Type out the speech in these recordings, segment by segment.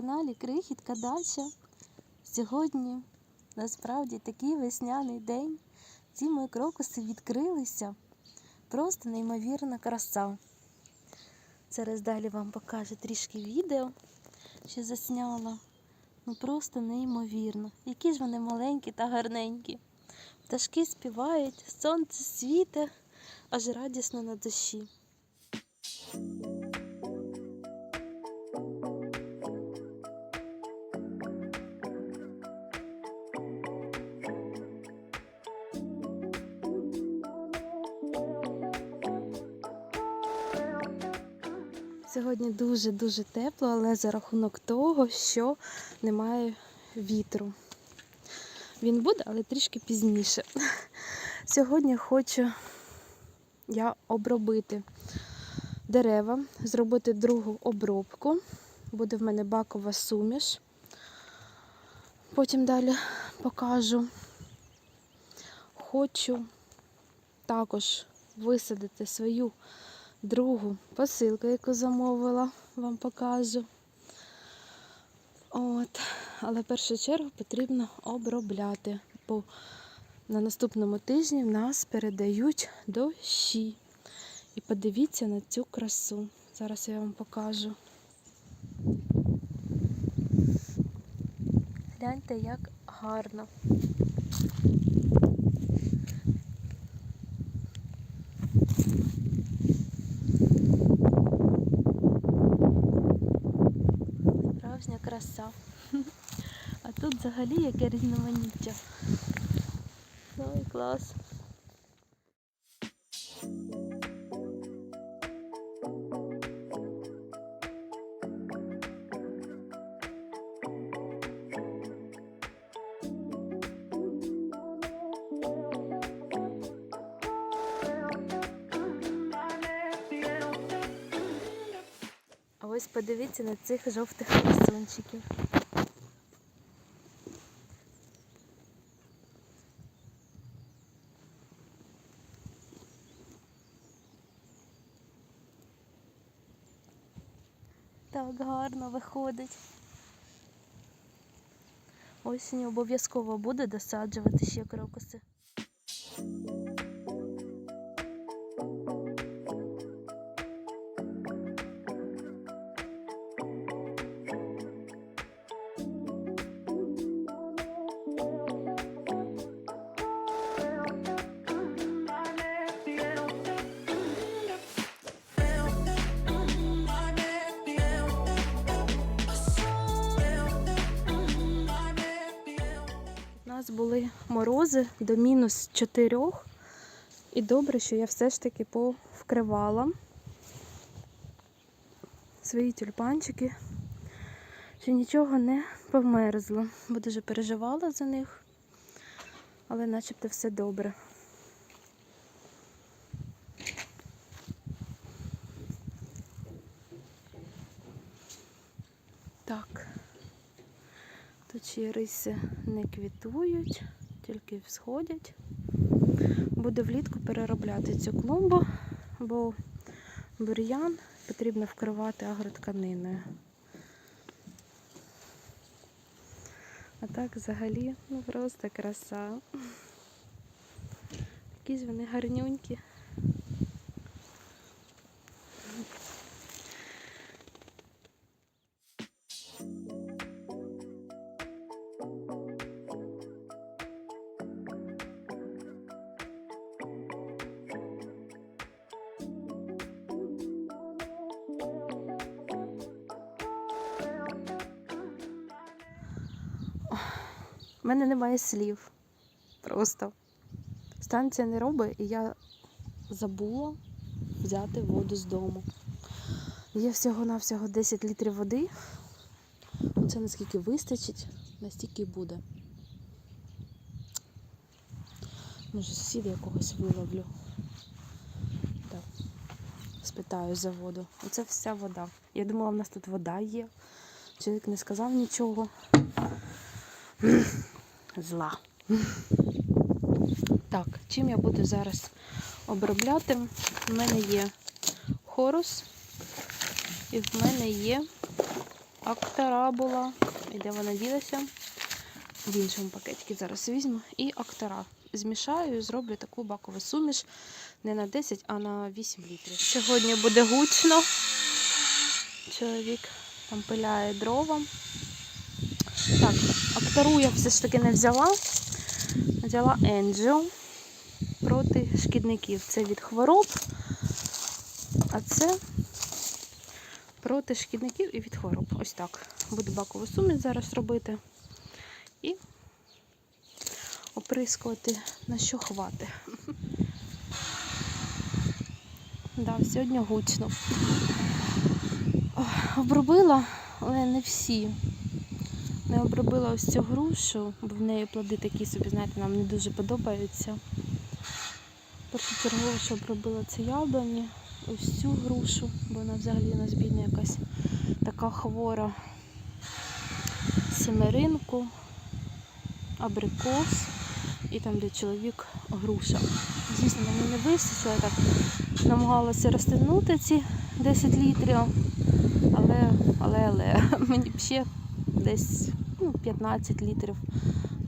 Каналі Крихітка Дача. Сьогодні насправді такий весняний день. Ці мої крокуси відкрилися. Просто неймовірна краса. Зараз далі вам покажу трішки відео, що засняла. Ну просто неймовірно. Які ж вони маленькі та гарненькі. Пташки співають, сонце світе, аж радісно на душі. Сьогодні дуже-дуже тепло, але за рахунок того, що немає вітру. Він буде, але трішки пізніше. Сьогодні хочу я обробити дерева, зробити другу обробку. Буде в мене бакова суміш. Потім далі покажу. Хочу також висадити свою другу посилку, яку замовила, вам покажу. От. Але в першу чергу потрібно обробляти, бо на наступному тижні в нас передають дощі. І подивіться на цю красу. Зараз я вам покажу. Гляньте, як гарно. Справжня краса. А тут взагалі яке різноманіття. Ой, клас. Ось подивіться на цих жовтих красунчиків. Так гарно виходить. Осінь обов'язково буде досаджувати ще крокуси. Нас були морози до мінус 4. І добре, що я все ж таки повкривала свої тюльпанчики, що нічого не померзло, бо дуже переживала за них, але начебто все добре. Так. Тут риси не квітують, тільки всходять. Буду влітку переробляти цю клумбу, бо бур'ян потрібно вкривати агротканиною. А так взагалі ну просто краса. Якісь вони гарнюнькі. У мене немає слів. Просто. Станція не робить, і я забула взяти воду з дому. Є всього-навсього 10 літрів води. Це наскільки вистачить, настільки буде. Може, сусіда якогось виловлю. Так. Спитаю за воду. Оце вся вода. Я думала, в нас тут вода є. Чоловік не сказав нічого. Зла. Так, чим я буду зараз обробляти? У мене є хорус і в мене є актора була. І де вона ділася? В іншому пакетику зараз візьму. І актора. Змішаю і зроблю таку бакову суміш не на 10, а на 8 літрів. Сьогодні буде гучно. Чоловік там пиляє дрова. Так, актору я все ж таки не взяла. Взяла Angel проти шкідників. Це від хвороб, а це проти шкідників і від хвороб. Ось так. Буду бакову суміш зараз робити і оприскувати на що хвати. Да, сьогодні гучно. Обробила, але не всі. Не обробила ось цю грушу, бо в неї плоди такі собі, знаєте, нам не дуже подобаються. Першочергово, що обробила це яблуні, ось цю грушу, бо вона взагалі у нас бідна якась така хвора. Семеринку, абрикос і там, де чоловік груша. Звісно, мені не висохло, я так намагалася розтягнути ці 10 літрів, але, але, але мені б ще десь ну, 15 літрів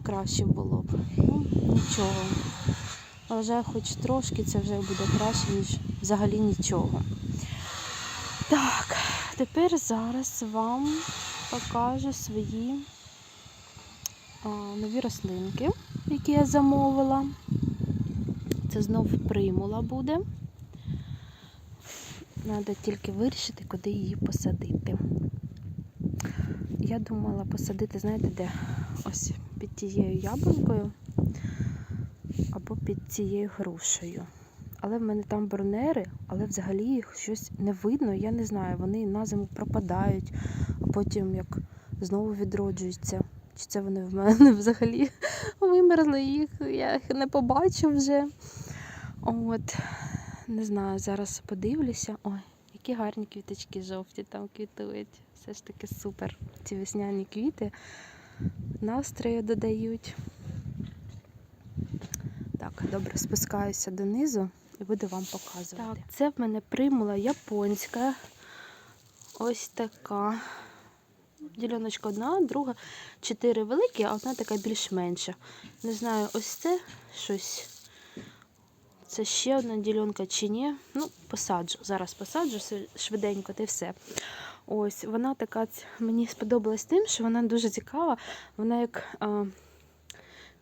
краще було б. Ну, нічого. Вважаю, хоч трошки це вже буде краще, ніж взагалі нічого. Так, тепер зараз вам покажу свої а, нові рослинки, які я замовила. Це знов примула буде. Треба тільки вирішити, куди її посадити. Я думала посадити, знаєте, де? Ось під тією яблунькою або під цією грушею. Але в мене там бронери, але взагалі їх щось не видно. Я не знаю, вони на зиму пропадають, а потім як знову відроджуються. Чи це вони в мене взагалі вимерли їх, я їх не побачу вже. От, не знаю, зараз подивлюся. Ой, які гарні квіточки жовті там квітують. Все ж таки супер. Ці весняні квіти настрою додають. Так, добре, спускаюся донизу і буду вам показувати. Так, це в мене примула японська. Ось така. Діляночка одна, друга, чотири великі, а одна така більш менша. Не знаю, ось це щось. Це ще одна ділянка чи ні. Ну, посаджу. Зараз посаджу швиденько, та й все. Ось, вона така, мені сподобалась тим, що вона дуже цікава. Вона як а,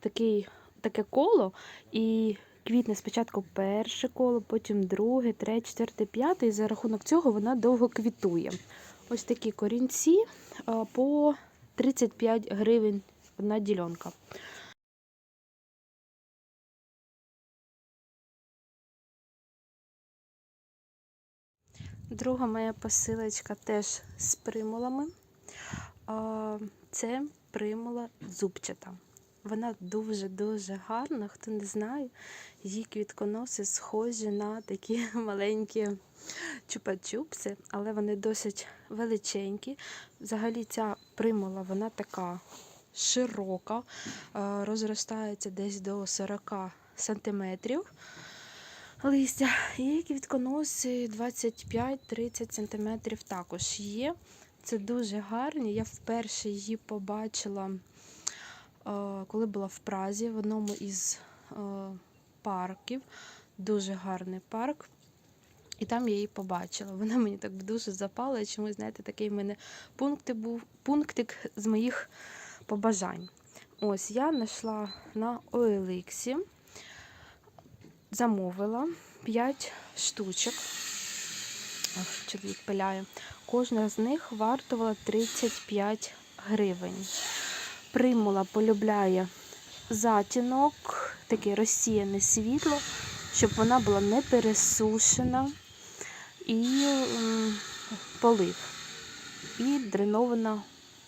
такий, таке коло, і квітне спочатку перше коло, потім друге, третє, четверте, п'яте, і за рахунок цього вона довго квітує. Ось такі корінці по 35 гривень одна ділянка. Друга моя посилочка теж з примулами. Це примула зубчата. Вона дуже-дуже гарна, хто не знає, її квітконоси схожі на такі маленькі чупа-чупси, але вони досить величенькі. Взагалі ця примула вона така широка, розростається десь до 40 сантиметрів листя. І квітконоси 25-30 см також є. Це дуже гарні. Я вперше її побачила, коли була в Празі в одному із парків. Дуже гарний парк. І там я її побачила. Вона мені так дуже запала. Чомусь, знаєте, такий в мене пункт був, пунктик з моїх побажань. Ось я знайшла на OLX замовила 5 штучок. Чоловік пиляє. Кожна з них вартувала 35 гривень. Примула полюбляє затінок, таке розсіяне світло, щоб вона була не пересушена і полив. І дренована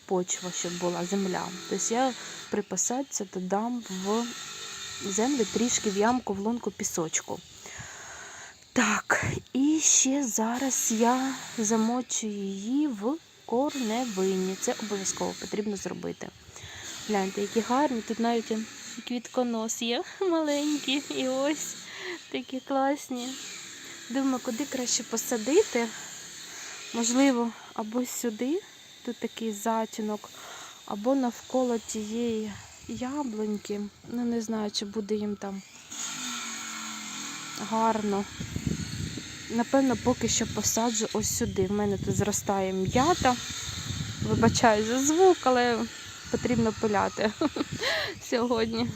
почва, щоб була земля. Тобто я при посадці додам в землю трішки в ямку в лунку пісочку. Так, і ще зараз я замочую її в корневині. Це обов'язково потрібно зробити. Гляньте, які гарні. Тут навіть квітконос є маленький. І ось такі класні. Думаю, куди краще посадити. Можливо, або сюди, тут такий затінок, або навколо тієї яблуньки. Ну, не знаю, чи буде їм там гарно. Напевно, поки що посаджу ось сюди. В мене тут зростає м'ята. Вибачаю за звук, але потрібно пиляти сьогодні.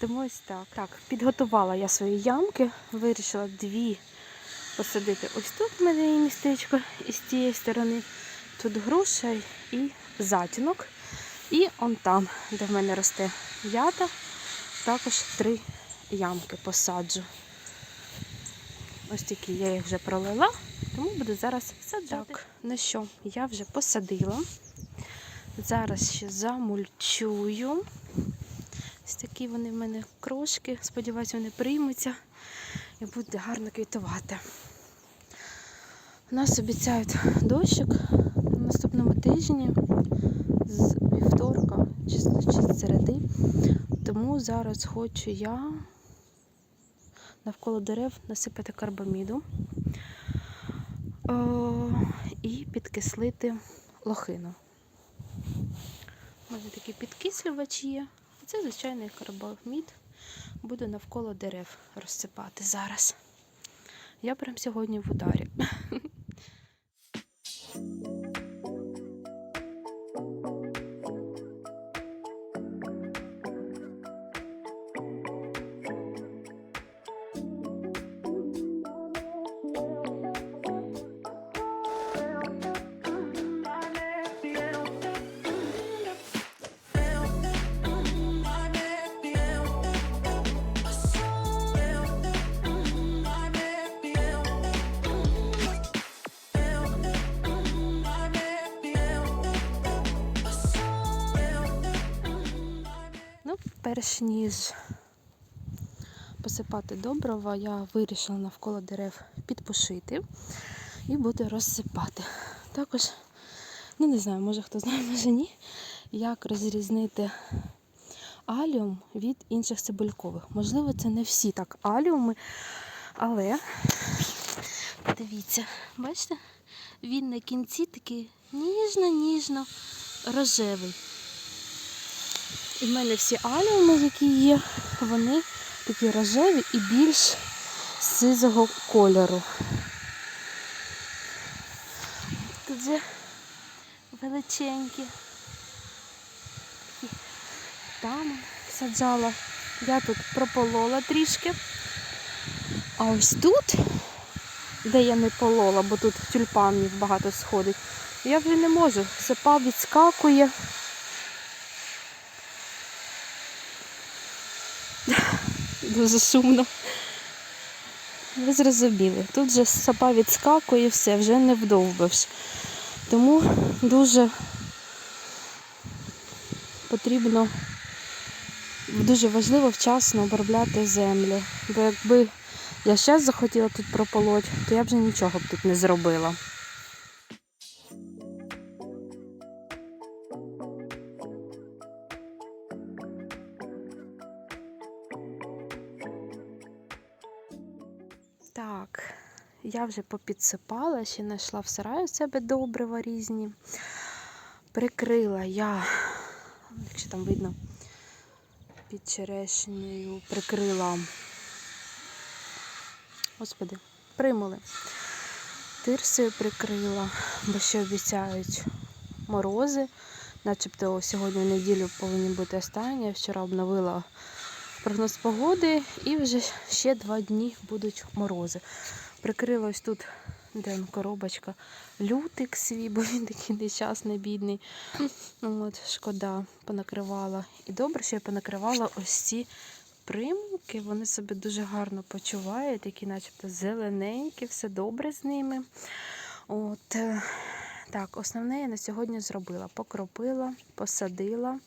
Тому ось так. Так, підготувала я свої ямки, вирішила дві посадити ось тут в мене є містечко і з тієї сторони. Тут груша і затінок. І он там, де в мене росте ята, також три ямки посаджу. Ось такі я їх вже пролила, тому буду зараз саджати. Так, ну що, я вже посадила. Зараз ще замульчую. Ось такі вони в мене крошки. Сподіваюся, вони приймуться і буде гарно квітувати. У Нас обіцяють дощик на наступному тижні чи, середи. Тому зараз хочу я навколо дерев насипати карбаміду е, і підкислити лохину. У мене такий підкислювач є. Це звичайний карбамід. Буду навколо дерев розсипати зараз. Я прям сьогодні в ударі. перш ніж посипати добрива, я вирішила навколо дерев підпушити і буду розсипати. Також, ну не знаю, може хто знає, може ні, як розрізнити аліум від інших цибулькових. Можливо, це не всі так аліуми, але дивіться, бачите, він на кінці такий ніжно-ніжно рожевий. І в мене всі аліуми, які є, вони такі рожеві і більш сизого кольору. Тут же величенькі. Там саджала. Я тут прополола трішки. А ось тут, де я не полола, бо тут тюльпанів багато сходить, я вже не можу. Сипа відскакує. Дуже шумно. Ви зрозуміли. Тут же сапа відскакує все, вже не вдовбиш. Тому дуже потрібно, дуже важливо вчасно обробляти землю. Бо якби я зараз захотіла тут прополоть, то я б вже нічого б тут не зробила. Я вже попідсипала, ще знайшла в сараї у себе добрива різні. Прикрила я, якщо там видно, під черешнею прикрила. Господи, примули. Тирсою прикрила, бо ще обіцяють морози. Начебто сьогодні в неділю повинні бути останні. Вчора обновила прогноз погоди і вже ще два дні будуть морози. Прикрила ось тут, де коробочка, лютик свій, бо він такий нещасний, бідний. От, шкода, понакривала. І добре, що я понакривала ось ці примки. Вони себе дуже гарно почувають, такі начебто зелененькі, все добре з ними. От, е, так, основне я на сьогодні зробила. Покропила, посадила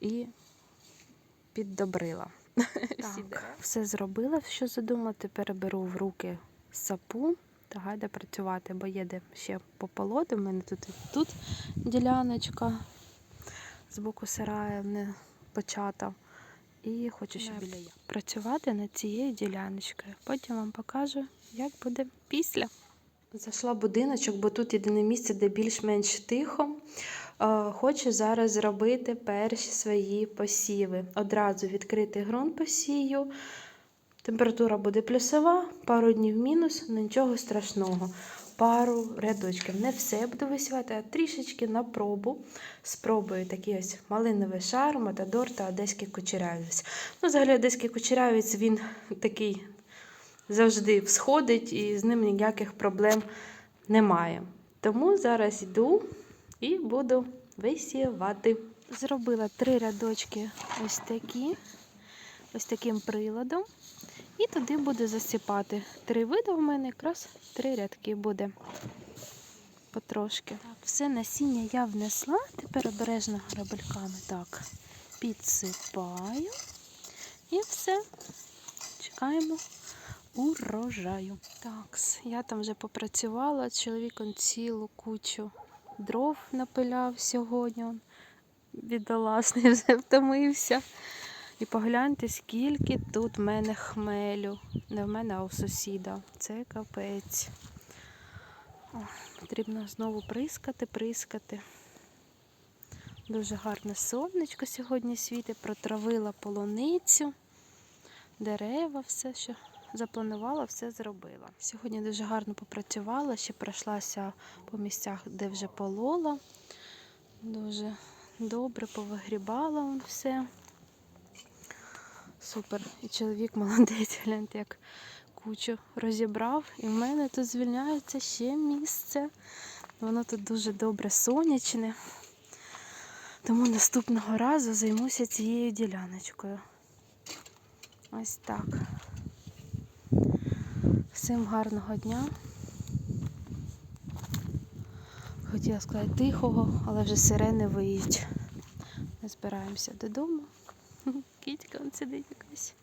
і піддобрила. Дерева. Все зробила, що задумала. Тепер беру в руки сапу та гайда працювати, бо є де ще пополоти. У мене тут і тут діляночка з боку сараю не почата. І хочу ще біля я працювати над цією діляночкою. Потім вам покажу, як буде після. Зайшла в будиночок, бо тут єдине місце, де більш-менш тихо. Е, Хочу зараз зробити перші свої посіви. Одразу відкрити ґрунт посію. Температура буде плюсова, пару днів мінус, ну нічого страшного. Пару рядочків. Не все буду висівати, а трішечки на пробу. Спробую такий ось малиновий шар, матадор та одеський кучерявець. Ну, взагалі, одеський кучерявець він такий завжди всходить і з ним ніяких проблем немає. Тому зараз йду і буду висівати. Зробила три рядочки ось такі, ось таким приладом. І туди буду засипати. Три види в мене, якраз три рядки буде потрошки. Так, все насіння я внесла, тепер обережно грабельками так підсипаю. І все. Чекаємо урожаю. Так, я там вже попрацювала, з чоловіком цілу кучу дров напиляв сьогодні. Он Бідолашний вже втомився. І погляньте, скільки тут в мене хмелю. Не в мене, а у сусіда. Це капець. О, потрібно знову прискати, прискати. Дуже гарне сонечко сьогодні світить, протравила полуницю, дерева, все, що запланувала, все зробила. Сьогодні дуже гарно попрацювала, ще пройшлася по місцях, де вже полола. Дуже добре повигрібала все. Супер. І чоловік молодець, гляньте, як кучу розібрав. І в мене тут звільняється ще місце. Воно тут дуже добре сонячне. Тому наступного разу займуся цією діляночкою. Ось так. Всім гарного дня. Хотіла сказати тихого, але вже сирени виють. Ми збираємося додому. Кітька он сидить якась.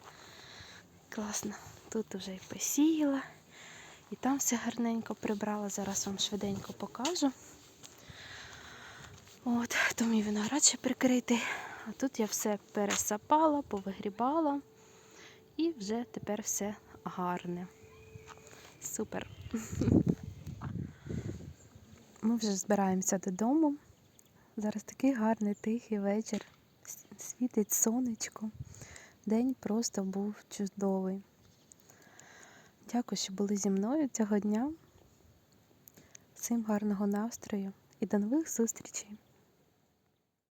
Класно. Тут вже і посіяла. І там все гарненько прибрала. Зараз вам швиденько покажу. От, то мій виноград ще прикритий. А тут я все пересапала, повигрібала. І вже тепер все гарне. Супер. Ми вже збираємося додому. Зараз такий гарний тихий вечір. Світить сонечко. День просто був чудовий. Дякую, що були зі мною цього дня. Всім гарного настрою і до нових зустрічей!